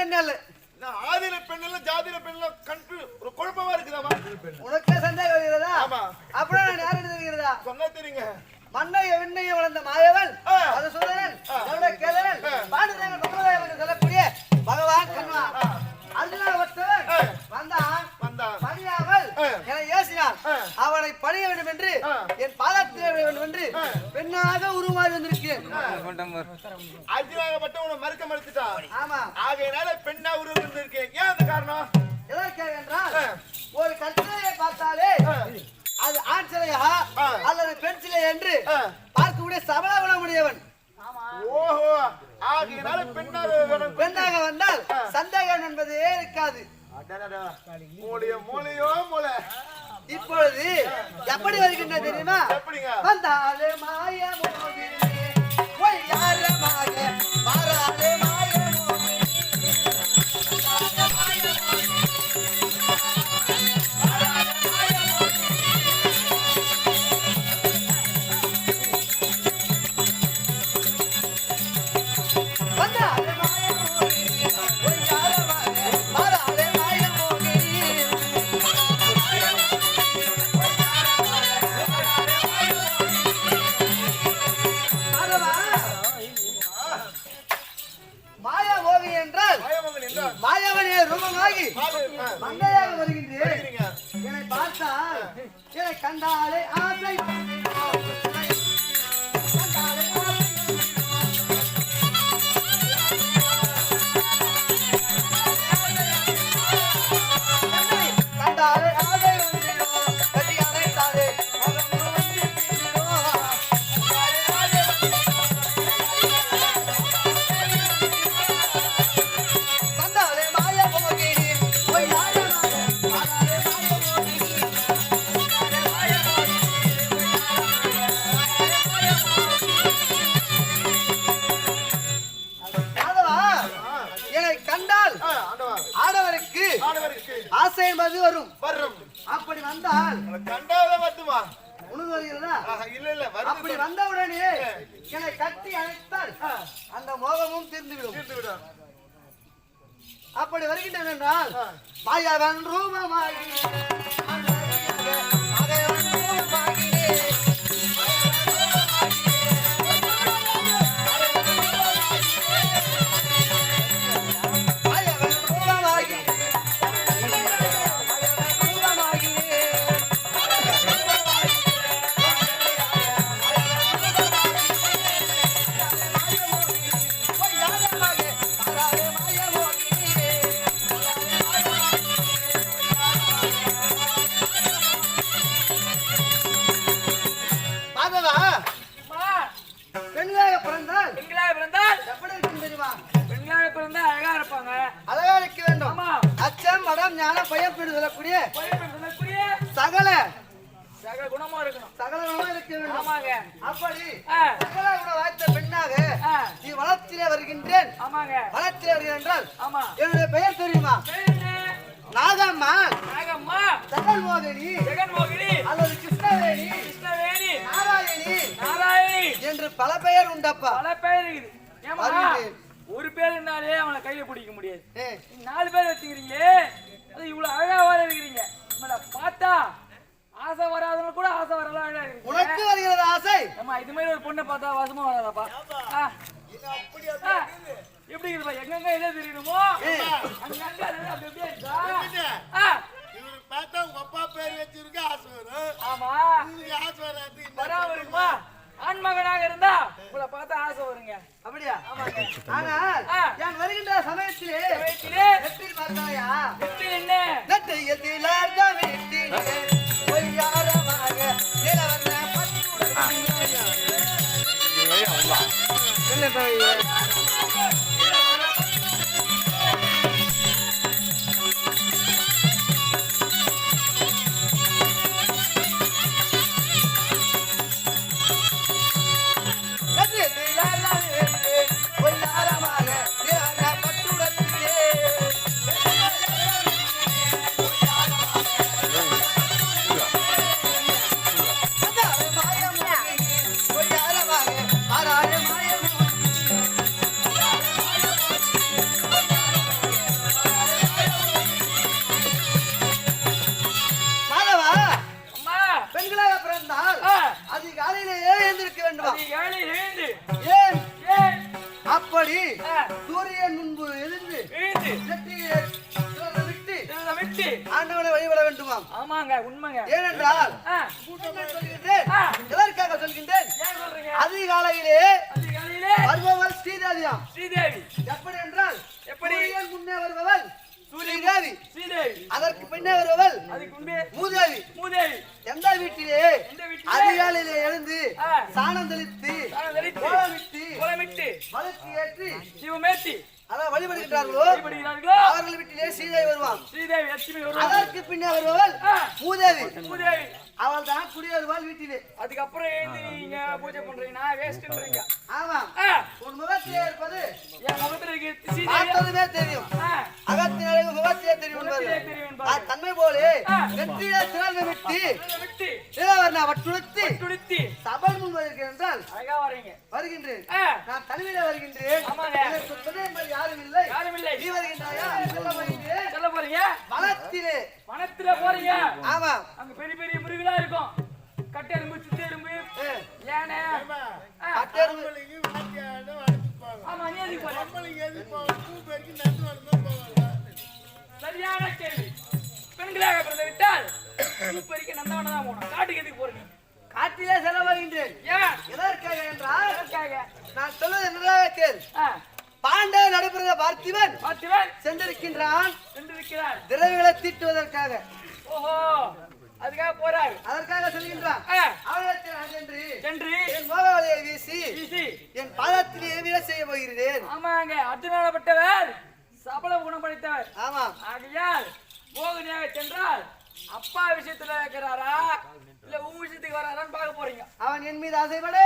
பெண்ணல்ல ஆதில பெண்ணல்ல ஜாதில பெண்ணல்ல கண்டு ஒரு குழப்பமா இருக்குதாமா உனக்கே சந்தேகம் வருகிறதா ஆமா. அப்புறம் நான் யார் தெரிகிறதா சொன்னா தெரியுங்க. மண்ணைய விண்ணைய வளர்ந்த மாயவன் அது சுதரன் கருட கேதரன் பாண்டுதேவன் சொல்லக்கூடிய பகவான் கண்ணா அர்ஜுனா ஒருத்தவன் என ஏசினான் ஆ. அவனை பணிய வேண்டும் என்று. என் பாதத்திலே வேண்டும் என்று. பெண்ணாக உருமாறி வந்திருக்கிறேன் அர்ஜுனாகப்பட்ட உன்னை மறுக்க மறுத்துட்டான் ஆமா ஆகையினால பெண்ணா உருவம் இருக்கேன் ஏன் அந்த காரணம் எதற்காக என்றால். ஒரு கற்சிலையை பார்த்தாலே. அது ஆண் சிலையா. அல்லது பெண் சிலை என்று. பார்க்கக்கூடிய சபல குணமுடையவன் ஓஹோ ஆகையினால பெண்ணா வேணும் பெண்ணாக வந்தால் சந்தேகம் என்பதே இருக்காது இப்பொழுது எப்படி வருகின்ற தெரியுமா? வந்தாலே மாய மோகினி ஆடவருக்கு. ஆசை என்பது வரும். வர்றம் அப்படி வந்தால் கண்டாத வருமா உனக்கு வருகிறதா ஆஹா, இல்ல இல்ல அப்படி வருது. வந்தவுடனே என்னை கட்டி அணைத்தால் அந்த மோகமும் தீர்ந்துவிடும். தீர்த்து விடும் அப்படி வருகின்றன என்றால் ஆ. மாயவன் ரூபமாகி சகல குணமா இருக்கணும். சகல குணமும் இருக்க வேண்டும் ஆமாங்க. அப்படி ஆ, சகல குண வாய்த்த பெண்ணாக நீ வளத்திலே வருகின்றேன். ஆமாங்க. வளத்திலே வருகிறேன் என்றால் ஆமா. என்னுடைய பெயர் தெரியுமா? நாகம்மா. நாகம்மா. ஜெகன் மோகினி. ஜெகன்மோகினி அல்லது கிருஷ்ணவேணி. கிருஷ்ணவேணி. நாராயணி. நாராயணி. என்று பல பெயர் உண்டப்பா. பல பேர் இருக்குது. ஏமா. ஒரு பேர் இருந்தாலே அவனை கையில பிடிக்க முடியாது. நாலு பேர் வச்சுக்கிறீங்களே. அது இவ்வளவு அழகா இருக்கிறீங்க நம்மள பார்த்தா ஆசை வராதவங்க கூட ஆசை வரலாம் உனக்கு வருகிறது ஆசை. அம்மா இது மாதிரி ஒரு பொண்ணை பார்த்தா வாசமா வராதாப்பா. எப்படி இருக்குப்பா எங்கெங்க எதை தெரியணுமோ பார்த்தா உங்க அப்பா பேர் வச்சிருக்க ஆசை வரும். ஆமா. ஆசை வராது வராம இருக்குமா ஆண் மகனாக இருந்தா உங்களை பார்த்தா ஆசை வருங்க. அப்படியா? ஆனால் ஆ. நான் வருகின்ற சமயத்திலே எப்படி பார்த்தாயா எப்படி என்ன? பொய்யாரமாக நிலவர மூதேவி எந்த வீட்டிலே? அதிகாலையிலே எழுந்து. சாணம் தெளித்து கோலமிட்டு வளர்ச்சி ஏற்றி சிவமேத்தி அதான் வழிபடுகிறார்களோ? அவர்கள் வீட்டிலே சீதை வருவான். ஸ்ரீதேவி லட்சுமி வருவாங்க அதற்கு பின்னே வருபவள் அவள் தான் குடியேறுவாள் வீட்டிலே. அதுக்கப்புறம் நீங்க பூஜை பண்றீங்கன்னா வேஸ்ட்ன்றீங்க ஆமா. ஆ, உன் முகத்திலே இருப்பது என் முகத்துல ஸ்ரீதேவி. பார்த்ததுமே தெரியும். ஆ, அகத்தின் அழகு முகத்திலே தெரியும். தன்மை போலே. வெற்றியிலே திறந்து விட்டு நிலவர்ண வட்டுடுத்தி துடித்தி சபல் முன் வருகிறேன் என்றால் அழகா வரீங்க. வருகின்றேன். நான் தனிமையில வருகின்றேன். ஆமாங்க. யாரும் இல்லை யாரும் இல்லை நீ வருகின்றாயா செல்ல வருகின்றேன் சொல்ல போறீங்க. வனத்திலே வனத்துல போறீங்க. ஆமா. அங்க பெரிய பெரிய மிருகலா இருக்கும். கட்டை எறும்பு சித்த எறும்பு ஏ, யானை கட்டெரும்பு. ஆமா நீ எதுக்கு போற? பொம்பளைங்க எதுக்கு போவாங்க? பூ போவாங்க. சரியான கேள்வி. பெண்களாக பிறந்து விட்டால் பூப்பறிக்க நந்தவனம் தான் போகணும். காட்டுக்கு எதுக்கு போறீங்க? காட்டிலே செல்ல வருகின்றேன் ஏன்? எதற்காக என்றால் நான் சொல்வது என்னதாக கேள். ஆ, பாண்டே நடைபெறுகிற பார்த்திபன் பார்த்திபன் சென்றிருக்கின்றான். சென்றிருக்கிறார். திரவிகளை தீட்டுவதற்காக. ஓஹோ அதுக்காக போறாரு. அதற்காக செல்கின்றான். அவரிடத்தில் சென்று சென்று என் மோகவலையை வீசி வீசி. என் பாதத்திலே விட செய்ய போகிறேன். ஆமாங்க அர்ஜுனாலப்பட்டவர் சபல குணம் படைத்தவர். ஆமா ஆகையால் மோகினியாக சென்றால் அப்பா விஷயத்துல இருக்கிறாரா? இல்ல உங்க விஷயத்துக்கு வராரான்னு பார்க்க போறீங்க. அவன் என் மீது ஆசைப்பட.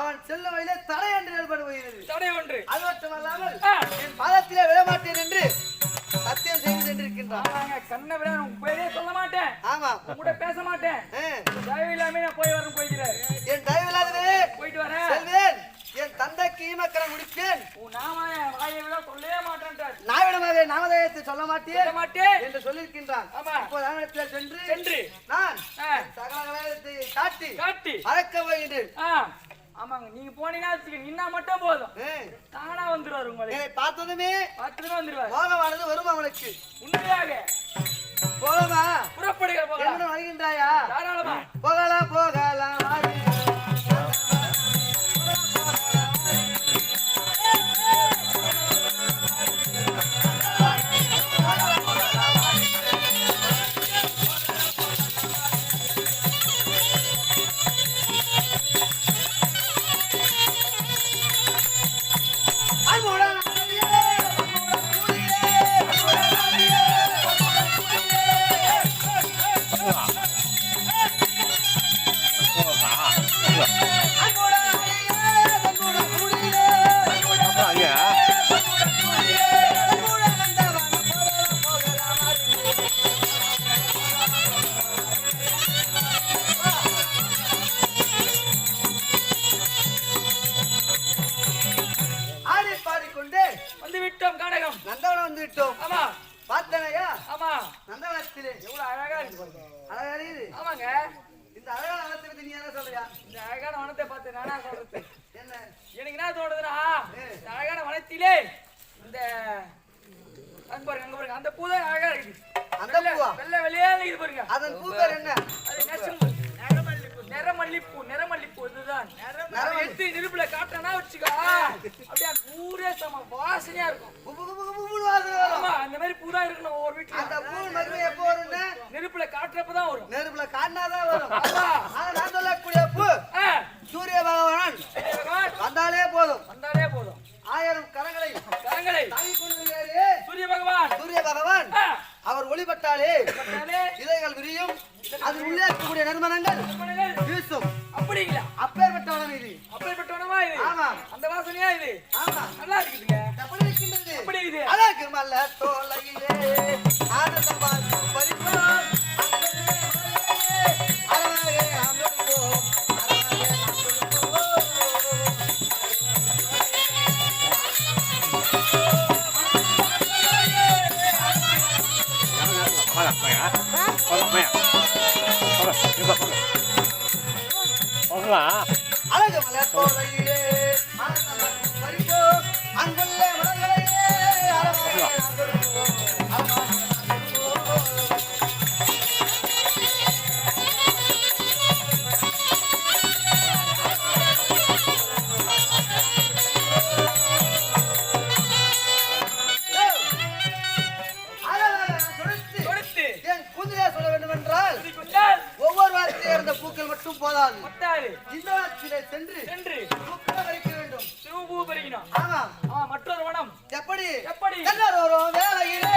அவன் செல்லும் வழியிலே தடை என்று ஏற்பட போகிறது தடை ஒன்று. அது மட்டுமல்லாமல். என் பாதத்திலே விடமாட்டேன் என்று சத்தியம் செய்து சென்றிருக்கின்றான் கண்ணை விட உங்க பேரே சொல்ல மாட்டேன். ஆமா. கூட பேச மாட்டேன். நான் போய் வரேன். ஈமக்கரை முடிப்பேன் உன் நாம என் வாயை விட சொல்லவே மாட்டேன்றார் நாவிடமாக நாமதயத்தை சொல்ல மாட்டேன் மாட்டேன். என்று சொல்லியிருக்கின்றான். ஆமா. இப்போது அவனிடத்தில் சென்று சென்று. நான் ஆ, சகல வேதத்தை காட்டி காட்டி. மறக்க போகிறேன் ஆ, ஆமாங்க நீங்க போனீங்கன்னா வச்சுக்க நின்னா மட்டும் போதும். தானா வந்துருவாரு உங்களை. பார்த்ததுமே பார்த்துட்டு வந்துருவாரு. வரும் உண்மையாக. போகலாமா. புறப்படுகிற வருகின்றாயா? இந்த அங்க பாருங்க அங்க பாருங்க. அந்த பூ தான் அழகா இருக்குது அந்த பூவா? வெள்ளை வெளியே இருக்குது பாருங்க. அதன் பூ பேர் என்ன? அது நெசம் நிறமல்லிப்பூ நிறமல்லிப்பூ இதுதான். எடுத்து நெருப்புல காட்டினா வச்சுக்கோ. அப்படியே அந்த ஊரே சம வாசனையா இருக்கும். ஆமா அந்த மாதிரி பூ தான் இருக்கணும் ஒவ்வொரு அந்த வீட்டுல பூ மகிமை எப்போ வரும்னா? நெருப்புல காட்டுறப்பதான் வரும். நெருப்புல காட்டினாதான் வரும். நான் சொல்லக்கூடிய பூ சூரிய பகவான் சரி பகவான், வந்தாலே போதும். வந்தாலே போதும். ஆயிரம் கரங்களை கரங்களை சூரிய பகவான். சூரிய பகவான் அவர் ஒளிபட்டாலே பட்டாலே இதயங்கள் விரியும். அதில் உள்ளே இருக்கக்கூடிய நறுமணங்கள் வீசும். அப்படிங்களா? அப்பேற்பட்டவனம் இது. அப்படிப்பட்டவனமா இது? ஆமா. அந்த வாசனையா இது? ஆமா நல்லா இருக்குதுங்க. எப்படி இருக்கின்றது? எப்படி இது அழகு மல்ல தோலையிலே ஆனந்தம் அழகு மல்ல தோலையிலே ஆனந்தம் அன்புள்ள ஆமாம் மற்றொரு வனம் எப்படி? எப்படி? எல்லாரும் வேலையிலே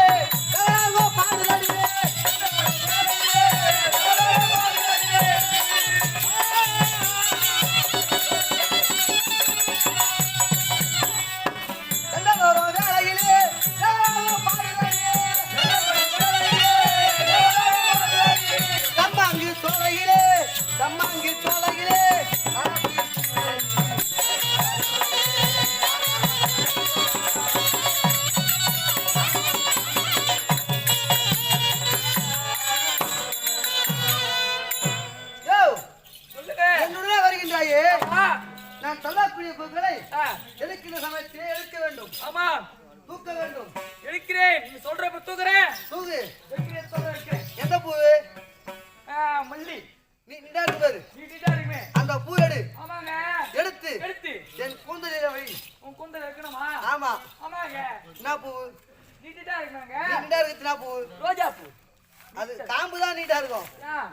அது காம்பு தான் நீட்டா இருக்கும்.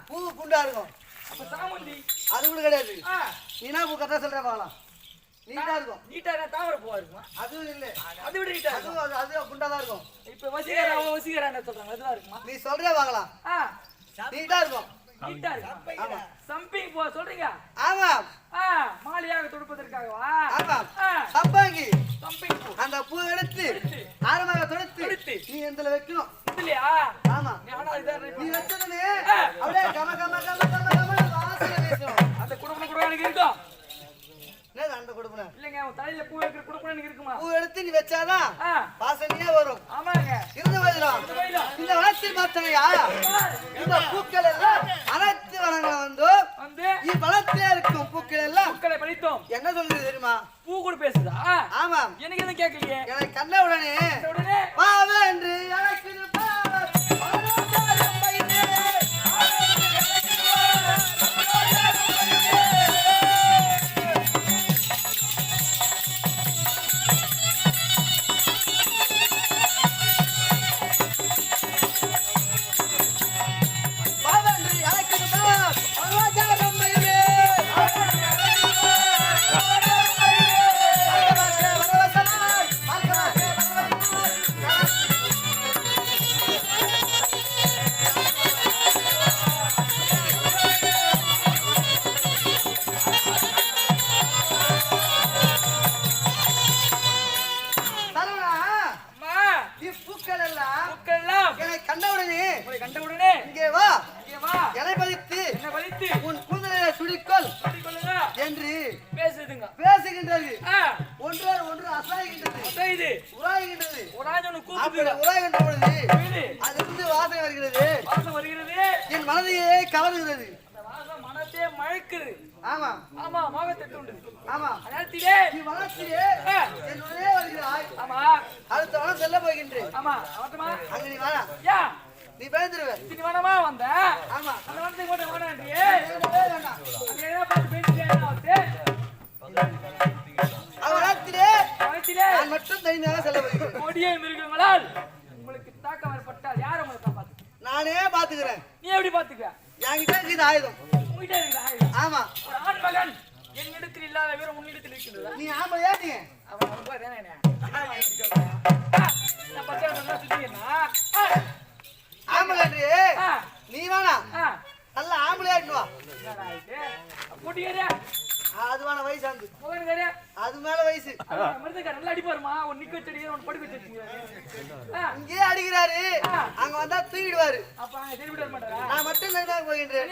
பூ குண்டா இருக்கும். அது கூட கிடையாது. ஆ. நீ என்ன பூ கரெக்டா சொல்ற பார்க்கலாம் நீட்டா இருக்கும். நீட்டா தாமரை பூவா இருக்குமா? அதுவும் இல்லை. அதை விட நீட்டா அதுவும் அது அது குண்டா தான் இருக்கும். இப்ப வசீகரா வசீகரா என்ன சொல்றாங்க? அதுவா இருக்குமா? நீ சொல்ற பார்க்கலாம் ஆ. நீட்டா இருக்கும். நீட்டா இருக்கு ஆமா. சம்பிங் பூ சொல்றீங்க? ஆமா மாலையாக தொடுப்பதற்காகவா? ஆமா சப்பாங்கி சம்பிங் பூ. அந்த பூ எடுத்து. ஆரமாக தொடுத்து. நீ எந்தில வைக்கணும். இல்லையா ஆமா. நீ. வச்சதுனே அப்படியே கம கம கம கம கம வாசனை வீசும் அந்த குடும்பம் கூட எனக்கு இருக்கும் அந்த கொடுப்பன இல்லைங்க உன் தலையில பூ குடும்பம் எனக்கு இருக்குமா? பூ எடுத்து நீ வச்சாதான் வாசனையே வரும். ஆமாங்க. இருந்த வயதுலாம் இந்த வளர்ச்சி பார்த்தனையா இந்த பூக்கள் எல்லாம் அனைத்து வளங்கள் வந்து வந்து இவ்வளத்திலே இருக்கும் பூக்கள் எல்லாம். பூக்களை படித்தோம் என்ன சொல்லுது தெரியுமா? பூ கூட பேசுதா? ஆமாம். எனக்கு எதுவும் கேட்கலையே. எனக்கு கண்ட உடனே உடனே பாவென்று அழைக்குது பாவம். கண்டவுடனே உங்களை கண்ட உடனே இங்கே வா. இங்கே வா. எலை பதித்து என்ன வலித்து உன் கூந்தலை சுடிக்கொள் சொல்லிக் கொள்ளுங்க என்று பேசுதுங்க. பேசுகின்றது. ஆ. ஒன்றோடு ஒன்று அசாய்கின்றது செய்து உராய்கின்றது. அப்படி கூப்பிடுங்க உராய்கின்ற பொழுது அதிலிருந்து வாசனை வருகிறது. வாசம் வருகிறது. என் மனதையே கவருகிறது. மனத்தே மழைக்குது ஆமா. ஆமா மோகத்தட்டு உண்டு ஆமா. நேரத்திலே நீ ஆ, என்னுடைய வருகிறாய். ஆமா. அடுத்த வளம் செல்ல போகின்றேன். ஆமா. அவட்டமா அங்க நீ வாடா. நீ பயந்துருவ. இத்தனை வேணாமா வந்த? ஆமா. அந்த வேணான்றியே வேண்டவே வேண்டாம். அங்க என்ன பார்த்து பேசிட்டே ஆகுது அவ வளர்ச்சியே வயிற்றிலே நான் மட்டும் தனியாக செல்ல போகிறேன் கொடிய மிருகங்களால் உங்களுக்கு தாக்கம் ஏற்பட்டால் யார் உங்களை காப்பாத்து நானே பாத்துக்கிறேன் நீ எப்படி பாத்துக்க என்கிட்ட இருக்குது ஆயுதம். உங்ககிட்ட இருக்குது ஆயுதம். ஆமா. ஒரு ஆண் மகன் என் இடத்தில் இல்லாத வீரம் உன்னிடத்தில் இருக்கின்றதா? நீ ஆம்பளையா நீ? அவன் ரொம்ப தானே நான் பச்சை வந்தா சுத்திக்கிறேனா? ஆ, ஆம்பளைன்றி ஆ, நீ வேணா. நல்ல ஆம்பளையா வா. என்னடா இது? கூட்டிக்கிறியா? அது வேணா வயசு அந்த? அது மேல வயசு. நல்லா அடிப்பாருமா? ஒரு நிக்க வச்சடி ஒன்று படுக்க வச்சிருக்கீங்க இங்கேயே அடிக்கிறாரு. அங்க வந்தா தூக்கிடுவாரு. அப்ப அங்க திரும்பி வர மாட்டாரா? நான் மட்டும் தனியாக போகின்றேன்.